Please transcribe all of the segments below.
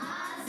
А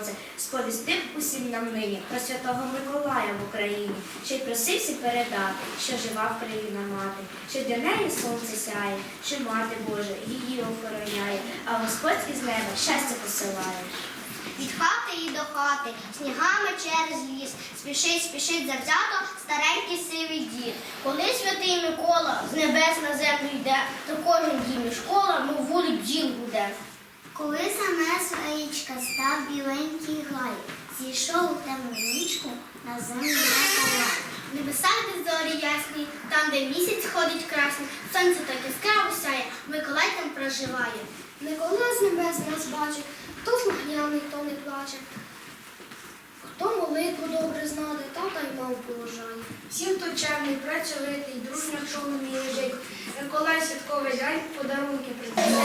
у віконце, сповістив усім нам нині про святого Миколая в Україні, що й просився передати, що жива Україна мати, що для неї сонце сяє, що мати Божа її охороняє, а Господь із неба щастя посилає. Від хати і до хати, снігами через ліс, спішить, спішить завзято старенький сивий дід. Коли святий Микола з небес на землю йде, то кожен дім і школа, мов вулик бджіл буде. Коли саме своїчка став біленький гай, зійшов у темну нічку на землю на В Небеса, де зорі ясні, там, де місяць ходить красний, сонце так яскраво сяє, Миколай там проживає. Микола з небес нас бачить, то слухняний, то не плаче. Хто молитву добре знали, та та й мав положає. Всім, хто чемний, працьовитий, дружньо чому вміє жити, Миколай святковий день подарунки принесе.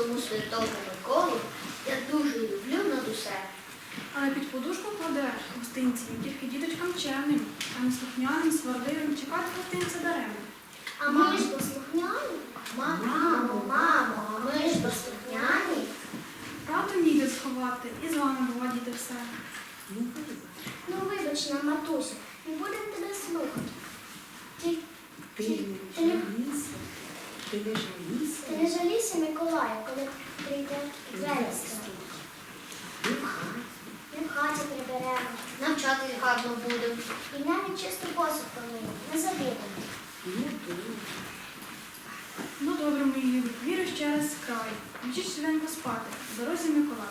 Тому святому Миколу я дуже люблю над усе. Але під подушку кладе гостинці тільки діточкам чемним, а не слухняним, сварливим чекати гостинця даремно. А ми ж послухняні? Мамо, мамо, а ми ж послухняні. Правду ніде сховати, і з вами бува діти все. Ну, вибач нам, матусю, ми будемо тебе слухати. Ти ті- не жалійся, ти не жалійся. Ти не жалійся, Миколаю, коли прийде вересня. Ми в хаті приберемо. Навчати гарно будемо. І навіть чисто посуд помиємо. Не завідомо. Ну, ну добре, мої любі, вірю ще раз в край. Мчіть швиденько спати. В дорозі Миколай.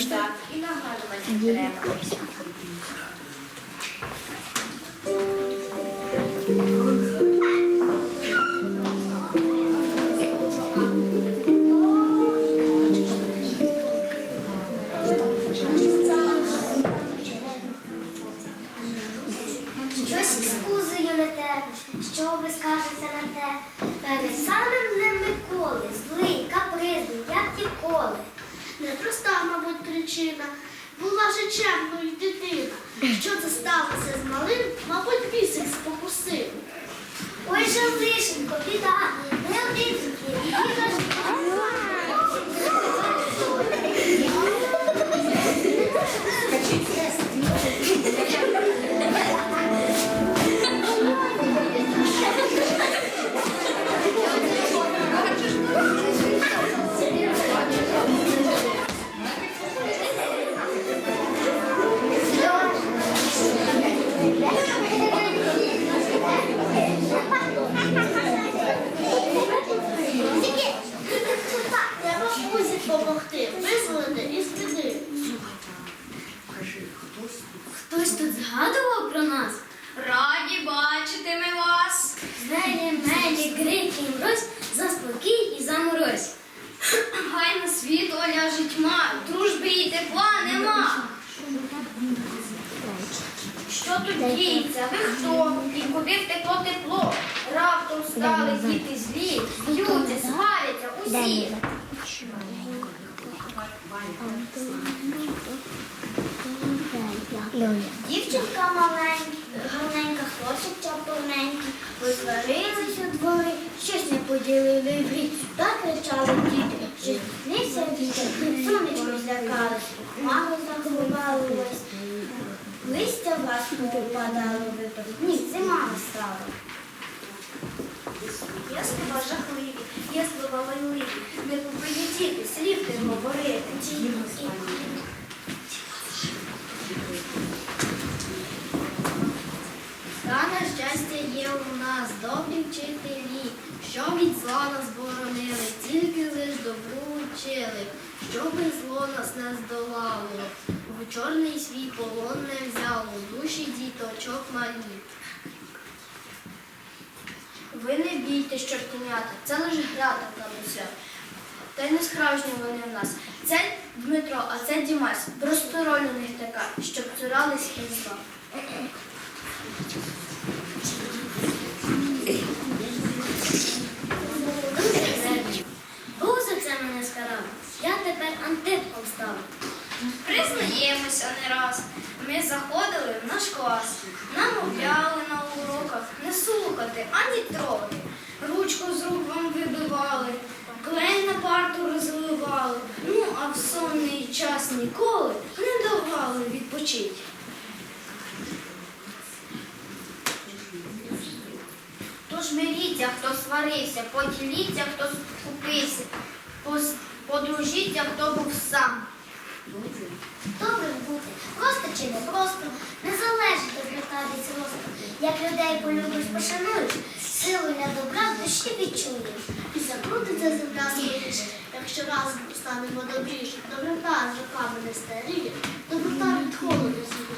штат і нагадувати треба. причина. Була же чемною дитина. Що це сталося з малим, мабуть, бісик Що тут діється? Ви хто? І куди в тепло? тепло? Раптом стали діти злі, б'ються, згаряться, усі. Дівчинка маленька, гарненька, хлопчик повненький, витворилися у двори, щось не поділили в рік. Так кричали діти, що знився вітер, сонечко злякались, мало заховалось. Листя в ласку попадало випав, ні, зима настала. Є слова жахливі, є слова лайливі, не повинні слів не говорити. Стане щастя є у нас, добрі вчителі, що від зла нас боронили, тільки лиш добру вчили, щоби зло нас не здолало, чорний свій полон не взяло, душі діточок малі. Ви не бійтесь, чортенята, це лише грата в усе. Та й не справжні вони в нас. Це Дмитро, а це Дімас. Просто роль у них така, щоб цурались хріста. Бог за це мене скарав, я тепер антипком став. Признаємося не раз. Ми заходили в наш клас, намовляли на уроках не слухати ані трохи. Ручку з рук вам вибивали, клей на парту розливали. Ну а в сонний час ніколи не давали відпочити. Тож миріться, хто сварився, поділіться, хто скупився, подружіться, хто був сам. Добре бути, просто чи не просто, не залежить доброта від зросту. Як людей полюбиш, пошануєш, силу для добра в душі відчуєш. І закрутиться земля скоріше, якщо разом станемо добріше, доброта з роками не старіє, доброта від холоду зійде.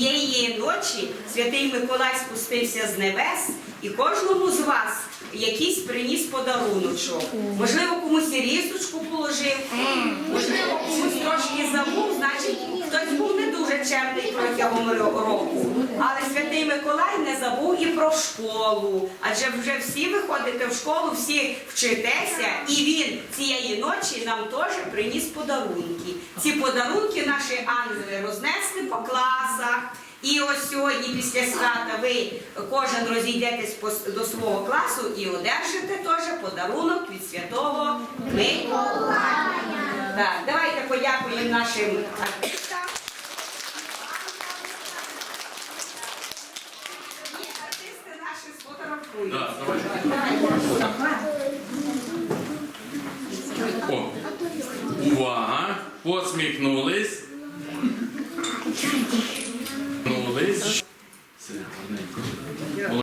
Цієї ночі святий Миколай спустився з небес і кожному з вас якийсь приніс подаруночок. Можливо, комусь і різочку положив, можливо, комусь трошки забув, значить хтось був не дуже чемний протягом року. Але святий Миколай не забув і про школу. Адже вже всі ви ходите в школу, всі вчитеся, і він цієї ночі нам теж приніс подарунки. Ці подарунки наші ангели рознесли по класах. І ось сьогодні після свята ви кожен розійдетесь до свого класу і одержите теж подарунок від святого Миколая. Так, давайте подякуємо нашим артистам. Артисти наші сфотографують. Увага! Посміхнулись.